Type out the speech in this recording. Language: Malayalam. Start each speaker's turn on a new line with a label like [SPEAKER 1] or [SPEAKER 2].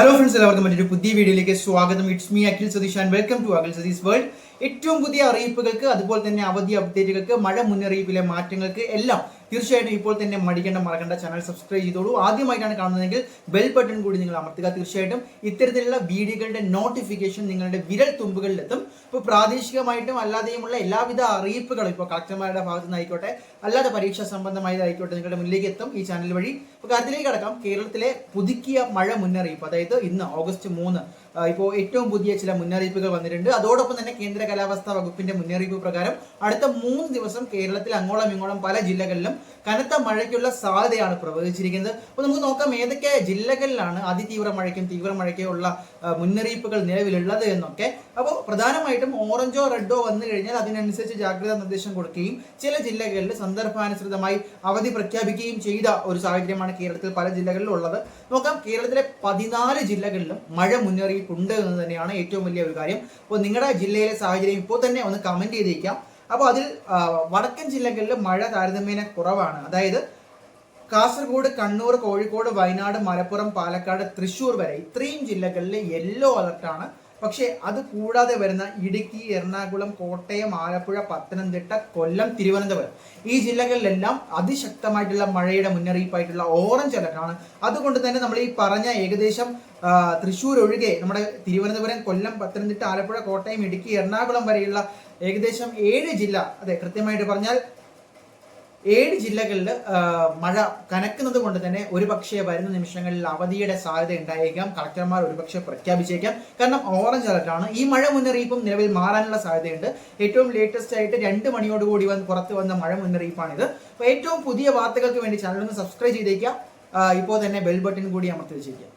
[SPEAKER 1] ഹലോ ഫ്രണ്ട്സ് എല്ലാവർക്കും മറ്റൊരു പുതിയ വീഡിയോയിലേക്ക് സ്വാഗതം it's me Akhil Satheesh and welcome to Akhil Satheesh world ഏറ്റവും പുതിയ അറിയിപ്പുകൾക്ക് അതുപോലെ തന്നെ അവധി അപ്ഡേറ്റുകൾക്ക് മഴ മുന്നറിയിപ്പിലെ മാറ്റങ്ങൾക്ക് എല്ലാം തീർച്ചയായിട്ടും ഇപ്പോൾ തന്നെ മടിക്കേണ്ട മറക്കേണ്ട ചാനൽ സബ്സ്ക്രൈബ് ചെയ്തോളൂ ആദ്യമായിട്ടാണ് കാണുന്നതെങ്കിൽ ബെൽ ബട്ടൺ കൂടി നിങ്ങൾ അമർത്തുക തീർച്ചയായിട്ടും ഇത്തരത്തിലുള്ള വീഡിയോകളുടെ നോട്ടിഫിക്കേഷൻ നിങ്ങളുടെ വിരൽ തുമ്പുകളിലെത്തും ഇപ്പോൾ പ്രാദേശികമായിട്ടും അല്ലാതെയുമുള്ള എല്ലാവിധ അറിയിപ്പുകളും ഇപ്പോൾ കളക്ടർമാരുടെ ഭാഗത്തു നിന്നായിക്കോട്ടെ അല്ലാതെ പരീക്ഷാ സംബന്ധമായതായിക്കോട്ടെ നിങ്ങളുടെ മുന്നിലേക്ക് എത്തും ഈ ചാനൽ വഴി ഇപ്പോൾ കാര്യത്തിലേക്ക് കടക്കാം കേരളത്തിലെ പുതുക്കിയ മഴ മുന്നറിയിപ്പ് അതായത് ഇന്ന് ഓഗസ്റ്റ് മൂന്ന് ഇപ്പോൾ ഏറ്റവും പുതിയ ചില മുന്നറിയിപ്പുകൾ വന്നിട്ടുണ്ട് അതോടൊപ്പം തന്നെ കേന്ദ്ര കാലാവസ്ഥാ വകുപ്പിന്റെ മുന്നറിയിപ്പ് പ്രകാരം അടുത്ത മൂന്ന് ദിവസം കേരളത്തിൽ അങ്ങോളം ഇങ്ങോളം പല ജില്ലകളിലും കനത്ത മഴയ്ക്കുള്ള സാധ്യതയാണ് പ്രവചിച്ചിരിക്കുന്നത് അപ്പോൾ നമുക്ക് നോക്കാം ഏതൊക്കെ ജില്ലകളിലാണ് അതിതീവ്ര മഴയ്ക്കും തീവ്ര മഴയ്ക്കും ഉള്ള മുന്നറിയിപ്പുകൾ നിലവിലുള്ളത് എന്നൊക്കെ അപ്പോൾ പ്രധാനമായിട്ടും ഓറഞ്ചോ റെഡോ വന്നു കഴിഞ്ഞാൽ അതിനനുസരിച്ച് ജാഗ്രതാ നിർദ്ദേശം കൊടുക്കുകയും ചില ജില്ലകളിൽ സന്ദർഭാനുസൃതമായി അവധി പ്രഖ്യാപിക്കുകയും ചെയ്ത ഒരു സാഹചര്യമാണ് കേരളത്തിൽ പല ജില്ലകളിലും ഉള്ളത് നോക്കാം കേരളത്തിലെ പതിനാല് ജില്ലകളിലും മഴ മുന്നറിയിപ്പുണ്ട് എന്ന് തന്നെയാണ് ഏറ്റവും വലിയ ഒരു കാര്യം അപ്പോൾ നിങ്ങളുടെ ജില്ലയിലെ സാഹചര്യം ഇപ്പോൾ തന്നെ ഒന്ന് കമൻറ്റ് ചെയ്തേക്കാം അപ്പോൾ അതിൽ വടക്കൻ ജില്ലകളിൽ മഴ താരതമ്യേന കുറവാണ് അതായത് കാസർഗോഡ് കണ്ണൂർ കോഴിക്കോട് വയനാട് മലപ്പുറം പാലക്കാട് തൃശ്ശൂർ വരെ ഇത്രയും ജില്ലകളിൽ യെല്ലോ അലർട്ടാണ് പക്ഷേ അത് കൂടാതെ വരുന്ന ഇടുക്കി എറണാകുളം കോട്ടയം ആലപ്പുഴ പത്തനംതിട്ട കൊല്ലം തിരുവനന്തപുരം ഈ ജില്ലകളിലെല്ലാം അതിശക്തമായിട്ടുള്ള മഴയുടെ മുന്നറിയിപ്പായിട്ടുള്ള ഓറഞ്ച് അലർട്ടാണ് അതുകൊണ്ട് തന്നെ നമ്മൾ ഈ പറഞ്ഞ ഏകദേശം തൃശ്ശൂർ ഒഴികെ നമ്മുടെ തിരുവനന്തപുരം കൊല്ലം പത്തനംതിട്ട ആലപ്പുഴ കോട്ടയം ഇടുക്കി എറണാകുളം വരെയുള്ള ഏകദേശം ഏഴ് ജില്ല അതെ കൃത്യമായിട്ട് പറഞ്ഞാൽ ഏഴ് ജില്ലകളിൽ മഴ കനക്കുന്നത് കൊണ്ട് തന്നെ ഒരുപക്ഷെ വരുന്ന നിമിഷങ്ങളിൽ അവധിയുടെ സാധ്യത ഉണ്ടായേക്കാം കളക്ടർമാർ ഒരുപക്ഷെ പ്രഖ്യാപിച്ചേക്കാം കാരണം ഓറഞ്ച് അലർട്ടാണ് ഈ മഴ മുന്നറിയിപ്പും നിലവിൽ മാറാനുള്ള സാധ്യതയുണ്ട് ഏറ്റവും ലേറ്റസ്റ്റ് ആയിട്ട് രണ്ട് മണിയോടുകൂടി വന്ന് പുറത്ത് വന്ന മഴ മുന്നറിയിപ്പാണിത് അപ്പോൾ ഏറ്റവും പുതിയ വാർത്തകൾക്ക് വേണ്ടി ചാനൽ ഒന്ന് സബ്സ്ക്രൈബ് ചെയ്തേക്കുക ഇപ്പോൾ തന്നെ ബെൽ ബട്ടൺ കൂടി അമർത്തി വെച്ചേക്കുക